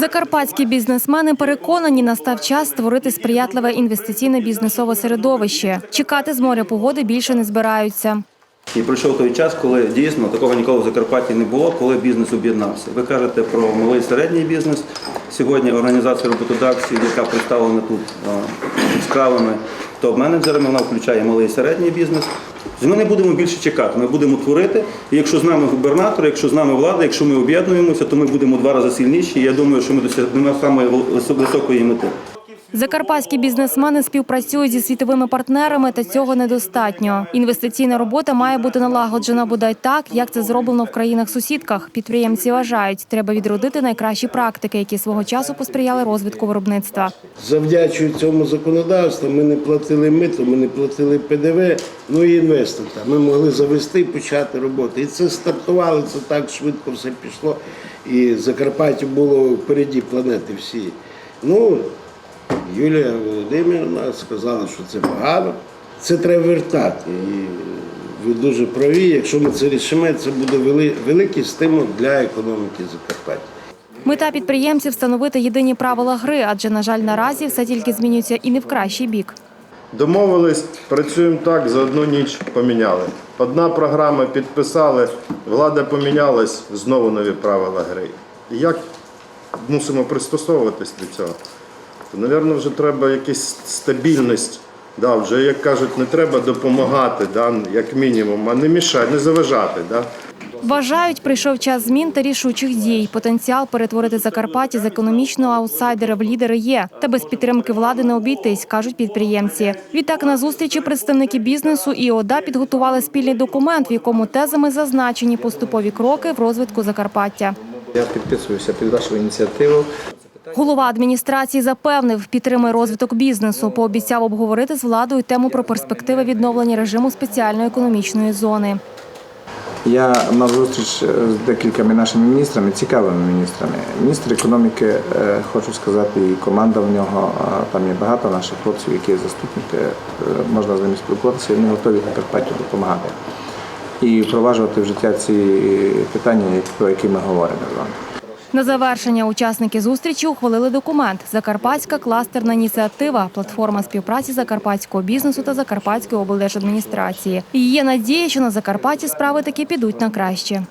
Закарпатські бізнесмени переконані, настав час створити сприятливе інвестиційне бізнесове середовище. Чекати з моря погоди більше не збираються. І пройшов той час, коли дійсно такого ніколи в Закарпатті не було, коли бізнес об'єднався. Ви кажете про малий середній бізнес. Сьогодні організація роботодавців, яка представлена тут справами топ-менеджерами, вона включає малий і середній бізнес. Ми не будемо більше чекати, ми будемо творити. І якщо з нами губернатор, якщо з нами влада, якщо ми об'єднуємося, то ми будемо два рази сильніші. І я думаю, що ми досягнемо самої високої мети. Закарпатські бізнесмени співпрацюють зі світовими партнерами, та цього недостатньо. Інвестиційна робота має бути налагоджена бодай так, як це зроблено в країнах-сусідках. Підприємці вважають, треба відродити найкращі практики, які свого часу посприяли розвитку виробництва. Завдячуючи цьому законодавству, ми не платили мито, ми не платили ПДВ, ну і інвестор. Ми могли завести і почати роботу. І це стартувало, це так швидко все пішло. І Закарпаття було впереді планети всі. Ну, Юлія Володимирівна сказала, що це погано. Це треба вертати. І ви дуже праві. Якщо ми це рішимо, це буде великий стимул для економіки Закарпаття. Мета підприємців встановити єдині правила гри, адже на жаль, наразі все тільки змінюється і не в кращий бік. Домовились, працюємо так, за одну ніч поміняли. Одна програма підписали, влада помінялась, знову нові правила гри. І як мусимо пристосовуватись до цього? То, мабуть, вже треба якась стабільність. Да, вже, як кажуть, не треба допомагати, да, як мінімум, а не мішати, не заважати. Да. Вважають, прийшов час змін та рішучих дій. Потенціал перетворити Закарпаття з економічного аутсайдера в лідери є. Та без підтримки влади не обійтись, кажуть підприємці. Відтак на зустрічі представники бізнесу і ОДА підготували спільний документ, в якому тезами зазначені поступові кроки в розвитку Закарпаття. Я підписуюся під вашу ініціативу. Голова адміністрації запевнив, підтримує розвиток бізнесу. Пообіцяв обговорити з владою тему про перспективи відновлення режиму спеціальної економічної зони. Я мав зустріч е, з декількома нашими міністрами, цікавими міністрами. Міністр економіки, е, хочу сказати, і команда в нього. е, Там є багато наших хлопців, які є заступники. Можна з ними спілкуватися, і вони готові Закарпаттю допомагати і впроваджувати в життя ці питання, про які ми говоримо з вами. На завершення учасники зустрічі ухвалили документ Закарпатська кластерна ініціатива, платформа співпраці закарпатського бізнесу та Закарпатської облдержадміністрації. І є надія, що на Закарпатті справи таки підуть на краще.